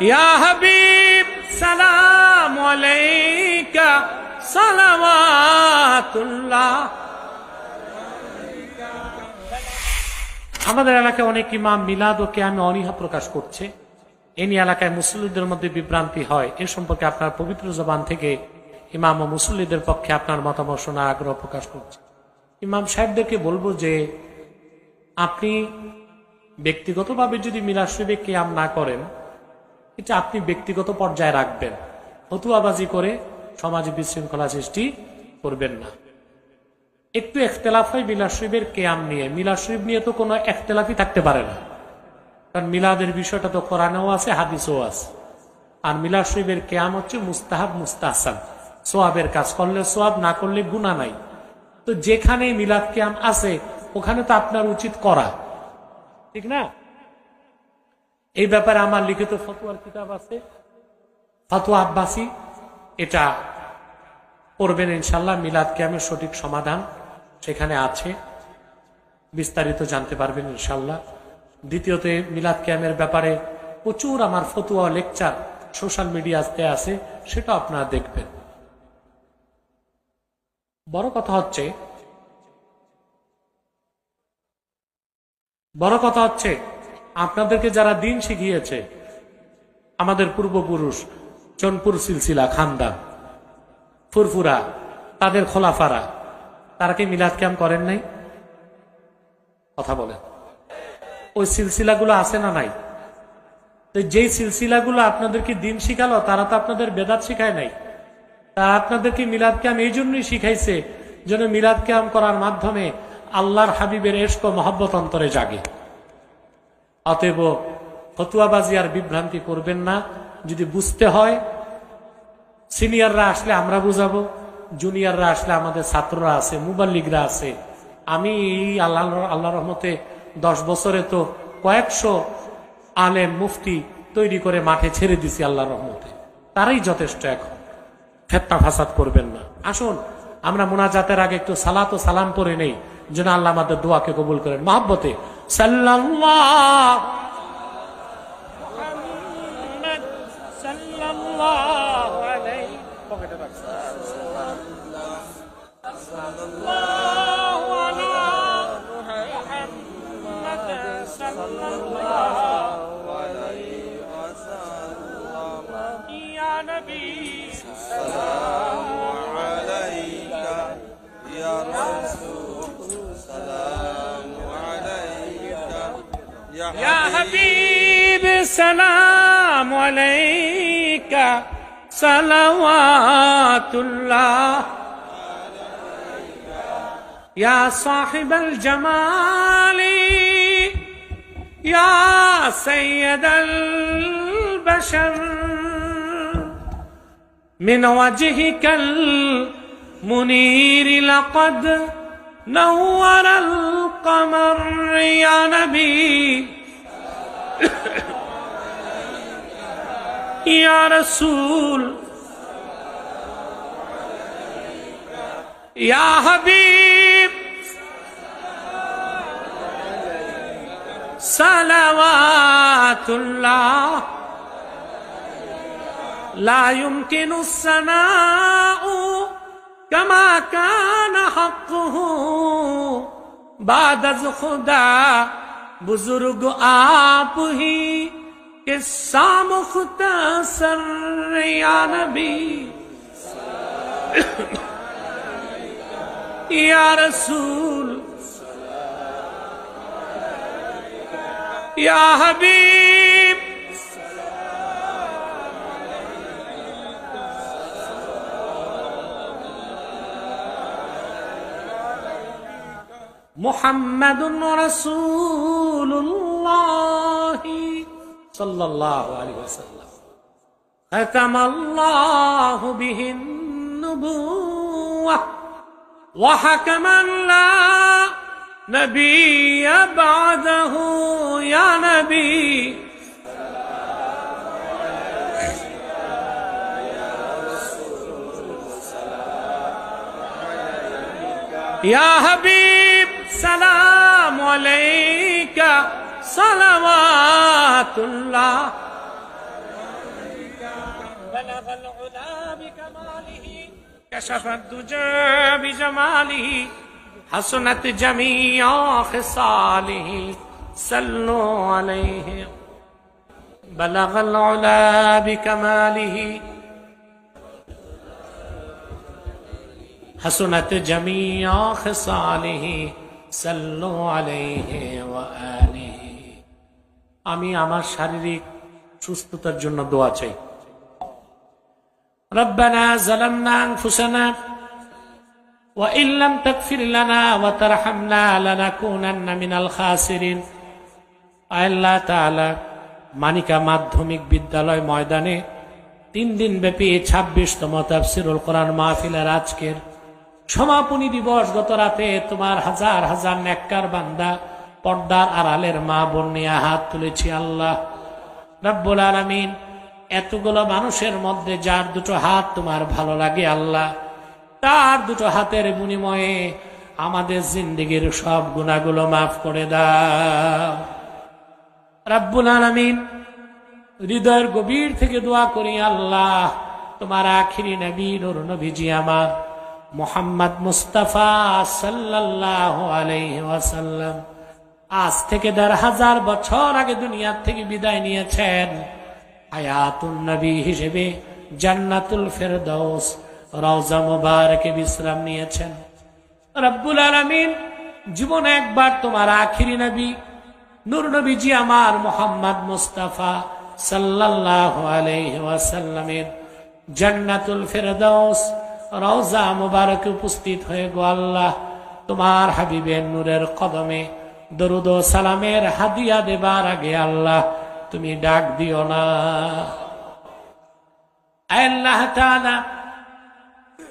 ইয়া সালাম আলাইকা, সালাওয়াতুল্লাহ। আমাদের এলাকায় অনেক ইমাম মিলাদ ও কেয়ামে অনীহা প্রকাশ করছে। এ নিয়ে এলাকায় মুসল্লিদের মধ্যে বিভ্রান্তি হয়। এ সম্পর্কে আপনার পবিত্র জবান থেকে ইমাম ও মুসল্লিদের পক্ষে আপনার মতামত শোনার আগ্রহ প্রকাশ করছে। ইমাম সাহেবদেরকে বলব যে, আপনি ব্যক্তিগতভাবে যদি মিলাদ শরীফে কেয়াম না করেন এটা আপনি ব্যক্তিগত পর্যায়ে রাখবেন। ফতুয়াবাজি করে সমাজে বিশৃঙ্খলা সৃষ্টি করবেন না। একটু একতলাফ হয় মিলাদ শরীফের কেয়াম নিয়ে। মিলাদ শরীফ নিয়ে তো কোনো একতলাফই থাকতে পারে না। কারণ মিলাদের বিষয়টা তো কোরআনেও আছে, হাদিসও আছে। আর মিলাদ শরীফের কেয়াম হচ্ছে মুস্তাহাব, মুস্তাহসান। সোয়াবের কাজ করলে সোয়াব, না করলে গুণা নাই। তো যেখানে মিলাদ কেয়াম আছে, ওখানে তো আপনার উচিত করা। ঠিক না? এই ব্যাপারে আমার লিখিত ফতুয়ার কিতাব আছে। ফতুয়া আব্বাসী, এটা পড়বেন ইনশাল্লাহ মিলাদ ক্যামের সঠিক সমাধান সেখানে আছে। বিস্তারিত জানতে পারবেন ইনশাল্লাহ দ্বিতীয়ত, মিলাদ ক্যামের ব্যাপারে প্রচুর আমার ফতুয়া লেকচার সোশ্যাল মিডিয়াতে আছে, সেটা আপনারা দেখবেন। বড় কথা হচ্ছে, বড় কথা হচ্ছে আপনাদেরকে যারা দিন শিখিয়েছে, আমাদের পূর্বপুরুষ চনপুর সিলসিলা, খানদান, ফুরফুরা, তাদের খোলাফারা, তারা কি মিলাদ ক্যাম্প করেন নাই? কথা বলেন। ওই সিলসিলাগুলো আছে না নাই? তো যেই সিলসিলাগুলো আপনাদেরকে দিন শিখালো, তারা তো আপনাদের বেদাত শিখায় নাই। তারা আপনাদেরকে মিলাদ ক্যাম্প এই জন্যই শিখাইছে যেন মিলাদ ক্যাম্প করার মাধ্যমে আল্লাহর হাবিবের এশক মহব্বত অন্তরে জাগে? অতএব ফতুয়াবাজি আর বিভ্রান্তি করবেন না। যদি বুঝতে হয়, সিনিয়ররা আসলে আমরা বুঝাবো, জুনিয়ররা আসলে আমাদের ছাত্ররা আছে মুবাল্লিগরা আছে। আমি আল্লাহ আল্লাহ রহমতে দশ বছরে তো কয়েকশো আলেম মুফতি তৈরি করে মাঠে ছেড়ে দিছি আল্লাহ রহমতে। তারাই যথেষ্ট এখন। ফেতনা ফাসাদ করবেন না। আসুন, আমরা মোনাজাতের আগে একটু সালাত ও সালাম পরে নেই। যেন আল্লাহ আমাদের দোয়াকে কবুল করেন। মহাব্বতে সাল্লাল্লাহু صلوات الله يا صاحب الجمال يا سيد البشر. من وجهك المنير لقد نور القمر يا نبي. يا رسول يا حبيب صلوات الله لا يمكن الثناء كما كان حقه بعد از خدا بزرگ آپ ہی قصہ مختصر یا نبی۔ یا رسول۔ یا حبیب۔ محمد رسول الله صلى الله عليه وسلم. ختم الله به النبوة وحكما لا نبي بعده. يا نبي. يا حبيب سلام عليك. صلوات الله. بلغ العلا بكماله كشف الدجى بجماله حسنت جميع خصاله. صلوا عليه. بلغ العلا بكماله حسنت جميع خصاله. صلوا عليه وآله. আমি আমার শারীরিক সুস্থতার জন্য দোয়া চাই ربنا ظلمنا أنفسنا وإن لم تغفر لنا وترحمنا لنكونن من الخاسرين আল্লাহ তাআলা মানিকা মাধ্যমিক বিদ্যালয় ময়দানে তিন দিন ব্যাপী ছাব্বিশতম তাফসিরুল কোরআন মাহফিলের আজকের সমাপনী দিবস গত রাতে তোমার হাজার হাজার নেককার বান্দা পর্দার আড়ালের মা বোন নিয়ে হাত তুলেছি আল্লাহ। রব্বুল আলমিন, এতগুলো মানুষের মধ্যে যার দুটো হাত তোমার ভালো লাগে আল্লাহ, তার দুটো হাতের বিনিময়ে আমাদের জিন্দিগির সব গুণাগুলো মাফ করে দাও। রাব্বুল আলমিন, হৃদয়ের গভীর থেকে দোয়া করি আল্লাহ, তোমার আখিরি নবী, নুর নবীজি আমার, মোহাম্মদ মুস্তাফা সাল্লাহ আলাইহি ওয়াসাল্লাম। আজ থেকে দেড় হাজার বছর আগে দুনিয়ার থেকে বিদায় নিয়েছেন। হায়াতুন নবী হিসেবে জান্নাতুল ফেরদৌস রওজা মুবারকে বিশ্রাম নিয়েছেন। রব্বুল আলামিন, জীবন একবার তোমার আখিরি নবী, নূর নবীজি আমার মোহাম্মদ মুস্তাফা সাল্লাল্লাহু আলাইহি ওয়াসাল্লামের জান্নাতুল ফেরদৌস রওজা মুবারকে উপস্থিত হয়ে গো আল্লাহ, তোমার হাবিবের নূরের কদমে দরুদ সালামের হাদিয়া দেবার আগে আল্লাহ, তুমি ডাক দিও না। আল্লাহ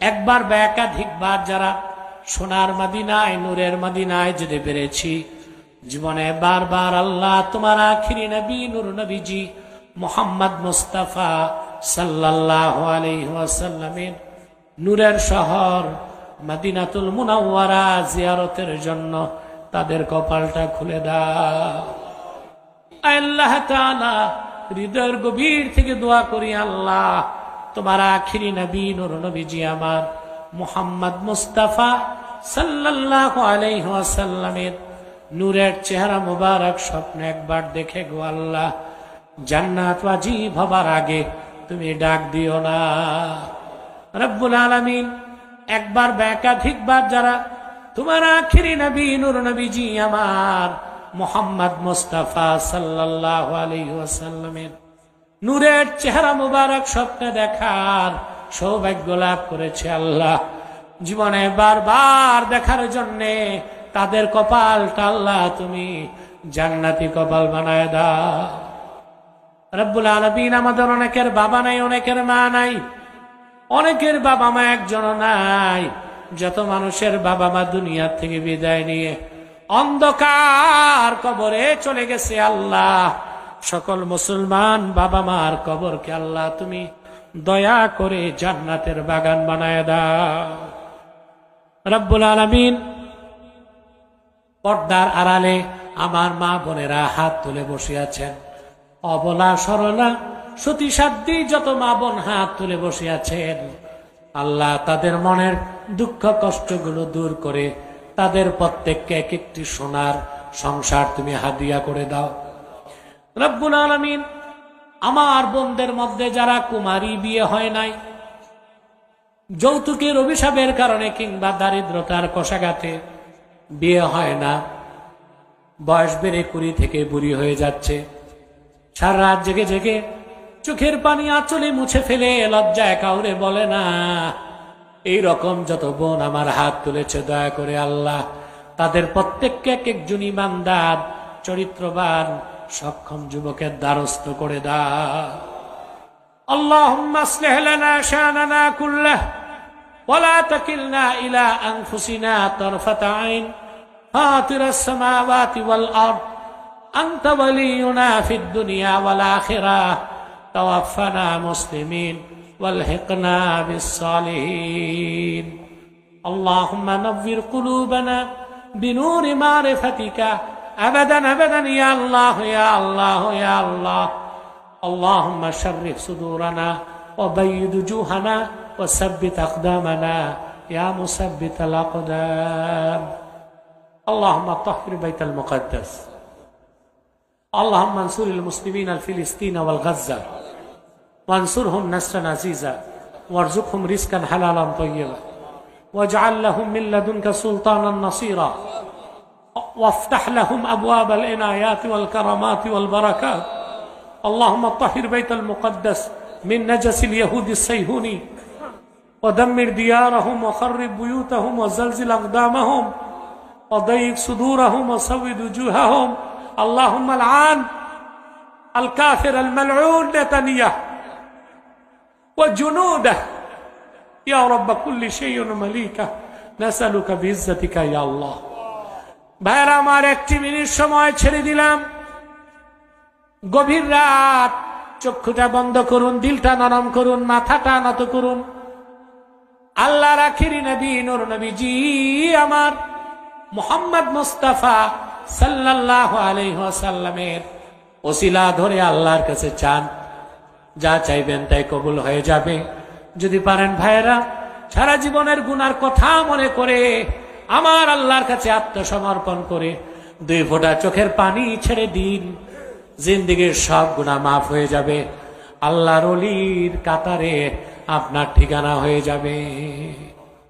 একবার বা একাধিকবার যারা সোনার মাদিনায়, নূরের মাদিনায় যেতে পেরেছি, জীবনে বারবার আল্লাহ তোমার আখিরি নবী, নূর নবীজি মোহাম্মদ মুস্তাফা সাল্লাহ আলহিহাসাল্লামের নূরের শহর মাদিনাতুল মুনাওয়ারা জিয়ারতের জন্য তাদের কপালটা খুলে দাও। আল্লাহ তাআলা হৃদয়ের গভীর থেকে দোয়া করি, আল্লাহ, তোমার আখিরি নবী, নুর নবীজি আমার মুহাম্মদ মুস্তাফা সাল্লাল্লাহু আলাইহি ওয়াসাল্লামের নূরের চেহারা মুবারক স্বপ্ন একবার দেখে গো আল্লাহ, জান্নাত ওয়াজিব হবার আগে তুমি ডাক দিও না। রব্বুল আলামিন, একবার বা একাধিকবার যারা তোমার আখিরি নবী, নূর নবীজি আমার মোহাম্মদ মুস্তাফা সাল্লাহ আলহিহাসাল্লামের নূরের চেহারা মুবারক স্বপ্নে দেখার সৌভাগ্য লাভ করেছে আল্লাহ। জীবনে বারবার দেখার জন্যে তাদের কপালটা আল্লাহ তুমি জান্নাতি কপাল বানায় দাও। রব্বুল আলমিন আমাদের অনেকের বাবা নাই, অনেকের মা নাই, অনেকের বাবা মা একজন নাই। যত মানুষের বাবা মা দুনিয়ার থেকে বিদায় নিয়ে অন্ধকার কবরে চলে গেছে আল্লাহ। সকল মুসলমান বাবা মার কবরকে আল্লাহ তুমি দয়া করে জান্নাতের বাগান বানায় দাও। রব্বুল আলমিন পর্দার আড়ালে আমার মা বোনেরা হাত তুলে বসে আছেন। অবলা সরলা, সতী সাধ্যি যত মা বোন হাত তুলে বসে আছেন। আল্লাহ তাদের মনের দুঃখ কষ্টগুলো দূর করে তাদের প্রত্যেককে এক একটি সোনার সংসার তুমি হাদিয়া করে দাও। রব্বুল আলমিন, আমার বোনদের মধ্যে যারা কুমারী বিয়ে হয় নাই, যৌতুকের অভিশাপের কারণে কিংবা দারিদ্রতার কষাঘাতে বিয়ে হয় না, বয়স বেড়ে কুড়ি থেকে বুড়ি হয়ে যাচ্ছে। সারা রাত জেগে জেগে চোখের পানি আঁচলে মুছে ফেলে লজ্জায় কাউরে বলে না এই রকম যত বোন আমার হাত তুলেছে দয়া করে আল্লাহ তাদের প্রত্যেককে এক একজন ইমানদার চরিত্রবান সক্ষম যুবকের দ্বারস্থ করে দা اللهم اصلح لنا شاننا كله ولا تكلنا إلى أنفسنا طرفة عين فاطر السماوات والأرض أنت ولينا في الدنيا والآخرة توفنا مسلمين والحقنا بالصالحين. اللهم نور قلوبنا بنور معرفتك. أبدا أبدا يا الله يا الله يا الله. اللهم شرف صدورنا وبيض وجوهنا وثبت أقدامنا يا مثبت الأقدام. اللهم طهر بيت المقدس. اللهم انصر المسلمين الفلسطين والغزة. وانصرهم نصرا عزيزا. وارزقهم رزقا حلالا طيبا. واجعل لهم من لدنك سلطانا نصيرا. وافتح لهم أبواب العنايات والكرامات والبركات. اللهم طهر بيت المقدس من نجس اليهود السيهوني ودمر ديارهم وخرب بيوتهم وزلزل أقدامهم. وضيق صدورهم وسود وجوههم. اللهم العان الكافر الملعون نتنياهو وجنوده يا رب كل شيء مليكه نسألك بعزتك يا الله ভাইরা আমার একটি মিনিট সময় ছেড়ে দিলাম গভীর রাত চক্ষুটা বন্ধ করুন দিলটা নরম করুন মাথাটা নত করুন আল্লাহ রাখিরি নবী নুর নবীজি আমার মোহাম্মদ মুস্তাফা সাল্লাল্লাহু আলাইহি ওয়াসাল্লামের ওসিলা ধরে আল্লাহর কাছে চান। যা চাইবেন তাই কবুল হয়ে যাবে। যদি পারেন ভাইয়েরা, সারা জীবনের গুনার কথা মনে করে, আমার আল্লাহর কাছে আত্মসমর্পণ করে দুই ফোঁটা চোখের পানি ছেড়ে দিন। জিন্দিগির সব গুণা মাফ হয়ে যাবে। আল্লাহর অলির কাতারে আপনার ঠিকানা হয়ে যাবে।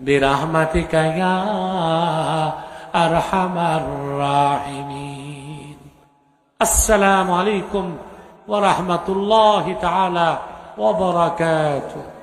برحمتك يا أرحم الراحمين. السلام عليكم ورحمة الله تعالى وبركاته.